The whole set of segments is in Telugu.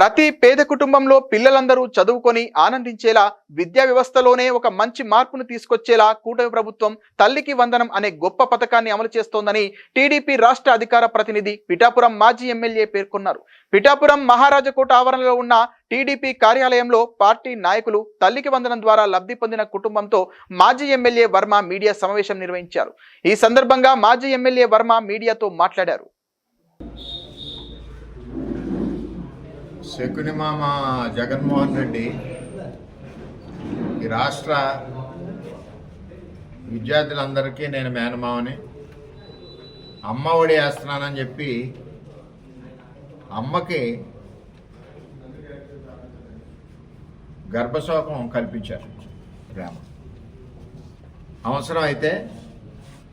ప్రతి పేద కుటుంబంలో పిల్లలందరూ చదువుకొని ఆనందించేలా విద్యా వ్యవస్థలోనే ఒక మంచి మార్పును తీసుకొచ్చేలా కూటమి ప్రభుత్వం తల్లికి వందనం అనే గొప్ప పథకాన్ని అమలు చేస్తోందని టీడీపీ రాష్ట్ర అధికార ప్రతినిధి పిఠాపురం మాజీ ఎమ్మెల్యే పేర్కొన్నారు. పిఠాపురం మహారాజకోట ఆవరణలో ఉన్న టీడీపీ కార్యాలయంలో పార్టీ నాయకులు తల్లికి వందనం ద్వారా లబ్ధి పొందిన కుటుంబంతో మాజీ ఎమ్మెల్యే వర్మ మీడియా సమావేశం నిర్వహించారు. ఈ సందర్భంగా మాజీ ఎమ్మెల్యే వర్మ మీడియాతో మాట్లాడారు. శకుని మామ జగన్మోహన్ రెడ్డి ఈ రాష్ట్ర విద్యార్థులందరికీ నేను మేనమావని అమ్మ ఒడి వేస్తున్నానని చెప్పి అమ్మకి గర్భశోకం కల్పించారు ప్రేమ అవసరం అయితే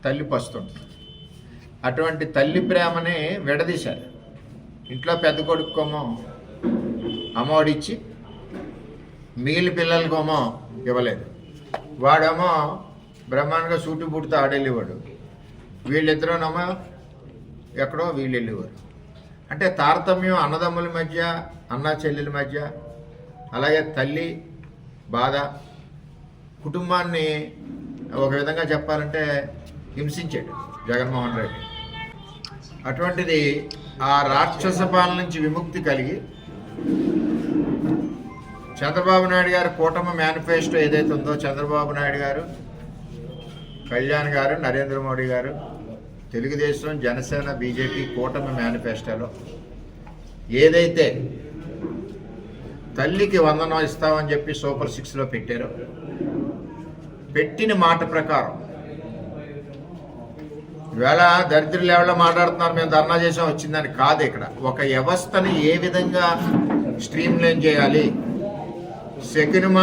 తల్లి పస్తుంది అటువంటి తల్లి ప్రేమని విడదీశారు. ఇంట్లో పెద్ద కొడుకోమో ఇచ్చి మిగిలిన పిల్లలకేమో ఇవ్వలేదు. వాడేమో బ్రహ్మాండంగా సూటు బుడితో ఆడెళ్ళేవాడు. వీళ్ళిద్దరూనేమో ఎక్కడో వీళ్ళు వెళ్ళేవారు అంటే తారతమ్యం అన్నదమ్ముల మధ్య అన్న చెల్లెల మధ్య అలాగే తల్లి బాధ కుటుంబాన్ని ఒక విధంగా చెప్పాలంటే హింసించాడు జగన్మోహన్ రెడ్డి. అటువంటిది ఆ రాక్షస పాలన నుంచి విముక్తి కలిగి చంద్రబాబు నాయుడు గారు కూటమి మేనిఫెస్టో ఏదైతే ఉందో చంద్రబాబు నాయుడు గారు కళ్యాణ్ గారు నరేంద్ర మోడీ గారు తెలుగుదేశం జనసేన బీజేపీ కూటమి మేనిఫెస్టోలో ఏదైతే తల్లికి వందనం ఇస్తామని చెప్పి సూపర్ సిక్స్లో పెట్టారో పెట్టిన మాట ప్రకారం ఈవేళ దరిద్రులు ఎవరో మాట్లాడుతున్నారు? మేము ధర్నా చేసాం వచ్చిందని కాదు ఇక్కడ. ఒక వ్యవస్థని ఏ విధంగా స్ట్రీమ్ లైన్ చేయాలి? సెకండ్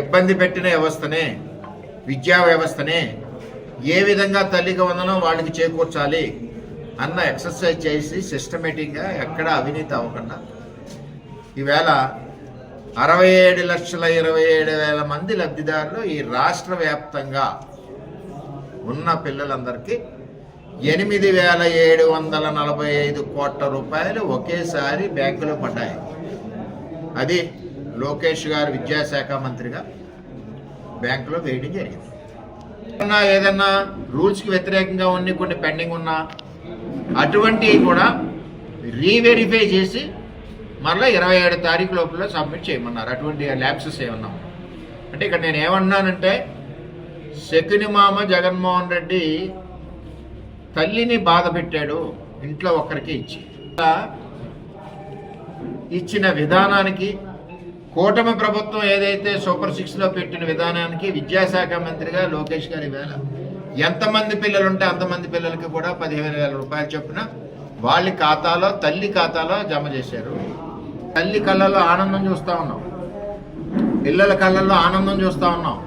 ఇబ్బంది పెట్టిన వ్యవస్థనే విద్యా వ్యవస్థనే ఏ విధంగా తల్లికి వందనం వాళ్ళకి చేకూర్చాలి అన్న ఎక్సర్సైజ్ చేసి సిస్టమేటిక్గా ఎక్కడ అవినీతి అవ్వకుండా ఈవేళ అరవై ఏడు లక్షల ఇరవై ఏడు వేల మంది లబ్ధిదారులు ఈ రాష్ట్ర వ్యాప్తంగా ఉన్న పిల్లలందరికీ ఎనిమిది వేల ఏడు వందల నలభై ఐదు కోట్ల రూపాయలు ఒకేసారి బ్యాంకులో పడ్డాయి. అది లోకేష్ గారు విద్యాశాఖ మంత్రిగా బ్యాంకులో వేయడం జరిగింది. ఏదన్నా ఏదన్నా రూల్స్కి వ్యతిరేకంగా ఉన్న కొన్ని పెండింగ్ ఉన్నా అటువంటివి కూడా రీవెరిఫై చేసి మరలా ఇరవై ఏడు తారీఖు లోపల సబ్మిట్ చేయమన్నారు. అటువంటి ల్యాబ్సెస్ ఏమన్నా అంటే ఇక్కడ నేను ఏమన్నానంటే శకుని మామ జగన్మోహన్ రెడ్డి తల్లిని బాధ పెట్టాడు ఇంట్లో ఒక్కరికి ఇచ్చి. ఇచ్చిన విధానానికి కూటమి ప్రభుత్వం ఏదైతే సూపర్ సిక్స్లో పెట్టిన విధానానికి విద్యాశాఖ మంత్రిగా లోకేష్ గారి వేళ ఎంతమంది పిల్లలు ఉంటే అంతమంది పిల్లలకి కూడా పదిహేను వేల రూపాయలు చొప్పున వాళ్ళ ఖాతాలో తల్లి ఖాతాలో జమ చేశారు. తల్లి కళ్ళల్లో ఆనందం చూస్తూ ఉన్నాం. పిల్లల కళ్ళల్లో ఆనందం చూస్తూ ఉన్నాం.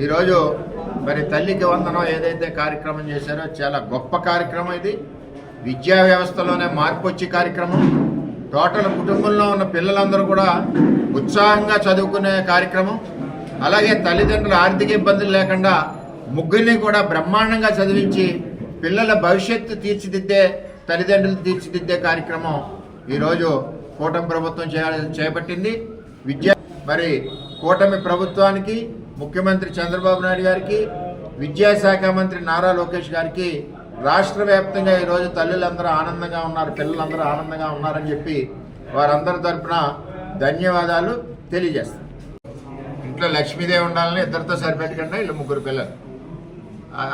ఈరోజు మరి తల్లికి వందనం ఏదైతే కార్యక్రమం చేశారో చాలా గొప్ప కార్యక్రమం ఇది. విద్యా వ్యవస్థలోనే మార్పు వచ్చే కార్యక్రమం. టోటల్ కుటుంబంలో ఉన్న పిల్లలందరూ కూడా ఉత్సాహంగా చదువుకునే కార్యక్రమం. అలాగే తల్లిదండ్రుల ఆర్థిక ఇబ్బందులు లేకుండా ముగ్గురిని కూడా బ్రహ్మాండంగా చదివించి పిల్లల భవిష్యత్తు తీర్చిదిద్దే తల్లిదండ్రులు తీర్చిదిద్దే కార్యక్రమం ఈరోజు కూటమి ప్రభుత్వం చేయ- చేపట్టింది. విద్యా మరి కూటమి ప్రభుత్వానికి ముఖ్యమంత్రి చంద్రబాబు నాయుడు గారికి విద్యాశాఖ మంత్రి నారా లోకేష్ గారికి రాష్ట్ర వ్యాప్తంగా ఈరోజు తల్లులందరూ ఆనందంగా ఉన్నారు పిల్లలందరూ ఆనందంగా ఉన్నారని చెప్పి వారందరి తరపున ధన్యవాదాలు తెలియజేస్తాను ఇంట్లో లక్ష్మీదేవి ఉండాలని ఇద్దరితో సరిపెట్టకుండా వీళ్ళు ముగ్గురు పిల్లలు.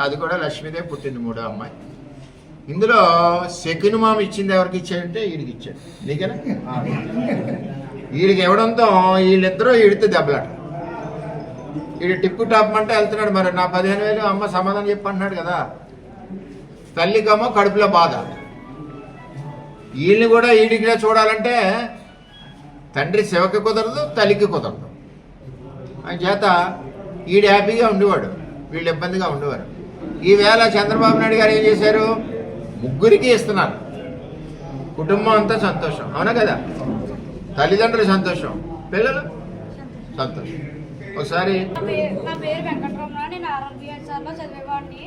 అది కూడా లక్ష్మీదేవి పుట్టింది మూడో అమ్మాయి. ఇందులో సెకండ్ మామ ఇచ్చింది ఎవరికి ఇచ్చాడంటే వీడికి ఇచ్చాడు. నీకేనా? వీడికి ఇవ్వడంతో వీళ్ళిద్దరూ ఈడితే దెబ్బలాట. వీడు టిప్పు టాప్ అంటే వెళ్తున్నాడు మరి నా పదిహేను వేలు అమ్మ సమాధానం చెప్పంటున్నాడు కదా. తల్లికమ్మో కడుపులో బాధ. వీళ్ళని కూడా ఈడికినే చూడాలంటే తండ్రి శివకి కుదరదు తల్లికి కుదరదు. అని చేత ఈడు హ్యాపీగా ఉండేవాడు వీళ్ళు ఇబ్బందిగా ఉండేవారు. ఈవేళ చంద్రబాబు నాయుడు గారు ఏం చేశారు? ముగ్గురికి ఇస్తున్నారు. కుటుంబం అంతా సంతోషం అవునా కదా? తల్లిదండ్రులు సంతోషం పిల్లలు సంతోషం. ఒకసారి నా పేరు వెంకటరమణ నేను ఆర్ఆర్బిఎస్ఆర్లో చదివేవాడిని.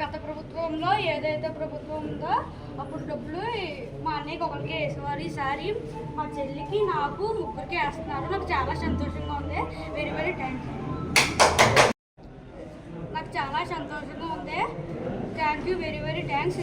గత ప్రభుత్వంలో ఏదైతే ప్రభుత్వం ఉందో అప్పుడు డబ్బులు మా అన్నయ్యకి ఒకరికి వేసేవారు. ఈసారి మా చెల్లికి నాకు ముగ్గురికి వేస్తున్నారు. నాకు చాలా సంతోషంగా ఉంది. వెరీ వెరీ థ్యాంక్స్ నాకు చాలా సంతోషంగా ఉంది. Thank you. Very very thanks.